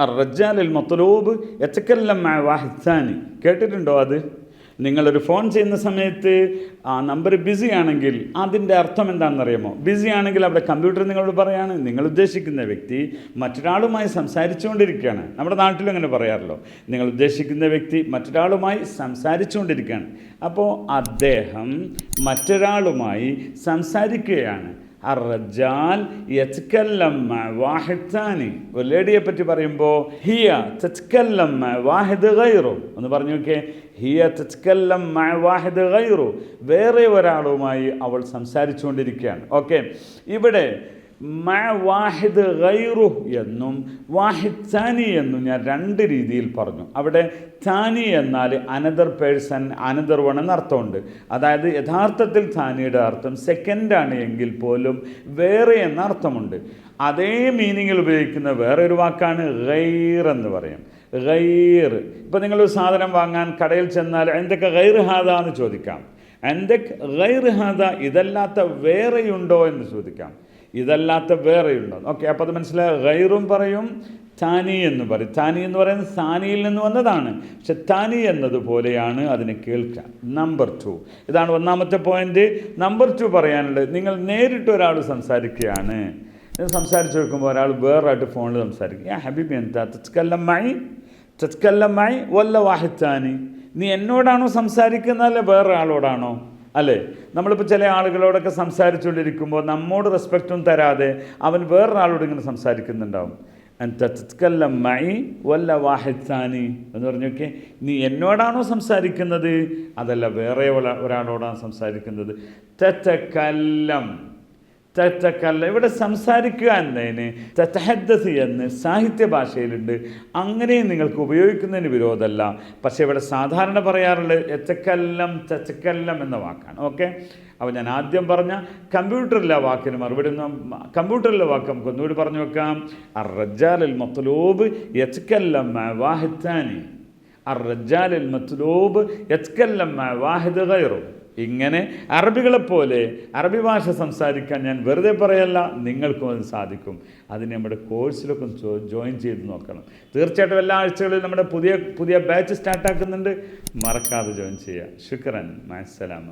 റജാലിൽ മത്തലൂബ് എച്ചക്കല്ലം വാഹിസാനി കേട്ടിട്ടുണ്ടോ അത്? നിങ്ങളൊരു ഫോൺ ചെയ്യുന്ന സമയത്ത് ആ നമ്പർ ബിസി ആണെങ്കിൽ അതിന്റെ അർത്ഥം എന്താണെന്നറിയാമോ? ബിസി ആണെങ്കിൽ അവിടെ കമ്പ്യൂട്ടർ നിങ്ങളോട് പറയാണ്. നിങ്ങൾ ഉദ്ദേശിക്കുന്ന വ്യക്തി മറ്റൊരാളുമായി സംസാരിച്ചുകൊണ്ടിരിക്കുകയാണ്. നമ്മുടെ നാട്ടിലും അങ്ങനെ പറയാറല്ലോ. നിങ്ങൾ ഉദ്ദേശിക്കുന്ന വ്യക്തി മറ്റൊരാളുമായി സംസാരിച്ചുകൊണ്ടിരിക്കുകയാണ്. അപ്പോൾ അദ്ദേഹം മറ്റൊരാളുമായി സംസാരിക്കുകയാണ്. ഒരു ലേഡിയെ പറ്റി പറയുമ്പോൾ ഹിയ ഒന്ന് പറഞ്ഞു ഹിയ വേറെ ഒരാളുമായി അവൾ സംസാരിച്ചുകൊണ്ടിരിക്കുകയാണ്. ഓക്കെ. ഇവിടെ മ വാഹിദ് ഗൈറു എന്നും വാഹിദ് താനി എന്നും ഞാൻ രണ്ട് രീതിയിൽ പറഞ്ഞു. അവിടെ താനി എന്നാൽ അനദർ പേഴ്സൺ അനദർ വൺ എന്ന അർത്ഥമുണ്ട്. അതായത് യഥാർത്ഥത്തിൽ താനിയുടെ അർത്ഥം സെക്കൻഡാണ് എങ്കിൽ പോലും വേറെ എന്ന അർത്ഥമുണ്ട്. അതേ മീനിങ്ങിൽ ഉപയോഗിക്കുന്ന വേറൊരു വാക്കാണ് ഗൈർ എന്ന് പറയും. ഗൈർ. ഇപ്പോൾ നിങ്ങളൊരു സാധനം വാങ്ങാൻ കടയിൽ ചെന്നാൽ എന്തൊക്കെ ഗൈർ ഹാദ എന്ന് ചോദിക്കാം. എന്തൊക്കെ ഗൈർ ഹാദ? ഇതല്ലാത്ത വേറെയുണ്ടോ എന്ന് ചോദിക്കാം. ഇതല്ലാത്ത വേറെയുണ്ടോ ഓക്കെ അപ്പോൾ അത് മനസ്സിലായി? ഗൈറും പറയും താനി എന്ന് പറയും. താനി എന്ന് പറയുന്നത് സാനിയിൽ നിന്ന് വന്നതാണ്. പക്ഷെ താനി എന്നതുപോലെയാണ് അതിനെ കേൾക്കുക നമ്പർ ടു ഇതാണ് ഒന്നാമത്തെ പോയിന്റ് നമ്പർ ടു പറയാനുള്ളത് നിങ്ങൾ നേരിട്ട് ഒരാൾ സംസാരിക്കുകയാണ്. സംസാരിച്ച് വെക്കുമ്പോൾ ഒരാൾ വേറൊരായിട്ട് ഫോണിൽ സംസാരിക്കും. യാ ഹബീബി എന്താ? തച്ചക്കല്ലമ്മായി തച്ചക്കല്ലമ്മായി വല്ല വാഹിത്താനി നീ എന്നോടാണോ സംസാരിക്കുന്നതല്ലേ വേറെ ആളോടാണോ അല്ലേ? നമ്മളിപ്പോൾ ചില ആളുകളോടൊക്കെ സംസാരിച്ചുകൊണ്ടിരിക്കുമ്പോൾ നമ്മോട് റെസ്പെക്റ്റും തരാതെ അവൻ വേറൊരാളോട് ഇങ്ങനെ സംസാരിക്കുന്നുണ്ടാവും. മൈ വല്ല വാഹിദാനി എന്ന് പറഞ്ഞൊക്കെ നീ എന്നോടാണോ സംസാരിക്കുന്നത്? അതല്ല വേറെ ഒരാ- ഒരാളോടാണ് സംസാരിക്കുന്നത്. തെറ്റക്കല്ലം തെറ്റക്കല്ല. ഇവിടെ സംസാരിക്കുക എന്നതിന് തെറ്റഹദ്ദസ് എന്ന് സാഹിത്യ ഭാഷയിലുണ്ട്. അങ്ങനെയും നിങ്ങൾക്ക് ഉപയോഗിക്കുന്നതിന് വിരോധമല്ല. പക്ഷേ ഇവിടെ സാധാരണ പറയാറുള്ളത് എച്ചക്കല്ലം ചച്ചക്കല്ലം എന്ന വാക്കാണ്. ഓക്കെ? അപ്പോൾ ഞാൻ ആദ്യം പറഞ്ഞ കമ്പ്യൂട്ടറിലെ വാക്കിന് മറുപടി കമ്പ്യൂട്ടറിലെ വാക്ക് നമുക്ക് ഒന്നുകൂടി പറഞ്ഞു വെക്കാം. അറജാലിൽ മത്തലൂബ് എച്ചക്കല്ലം വാഹിത്താനി അറജാലിൽ മത്തലൂബ് എച്ചക്കല്ലം വാഹിദ് ഗൈറു. ഇങ്ങനെ അറബികളെപ്പോലെ അറബി ഭാഷ സംസാരിക്കാൻ ഞാൻ വെറുതെ പറയല്ല നിങ്ങൾക്കും അത് സാധിക്കും. അതിന് നമ്മുടെ കോഴ്സിലൊക്കെ ജോയിൻ ചെയ്ത് നോക്കണം. തീർച്ചയായിട്ടും എല്ലാ ആഴ്ചകളിലും നമ്മുടെ പുതിയ പുതിയ ബാച്ച് സ്റ്റാർട്ടാക്കുന്നുണ്ട്. മറക്കാതെ ജോയിൻ ചെയ്യുക. ശുക്രൻ മാസലാമ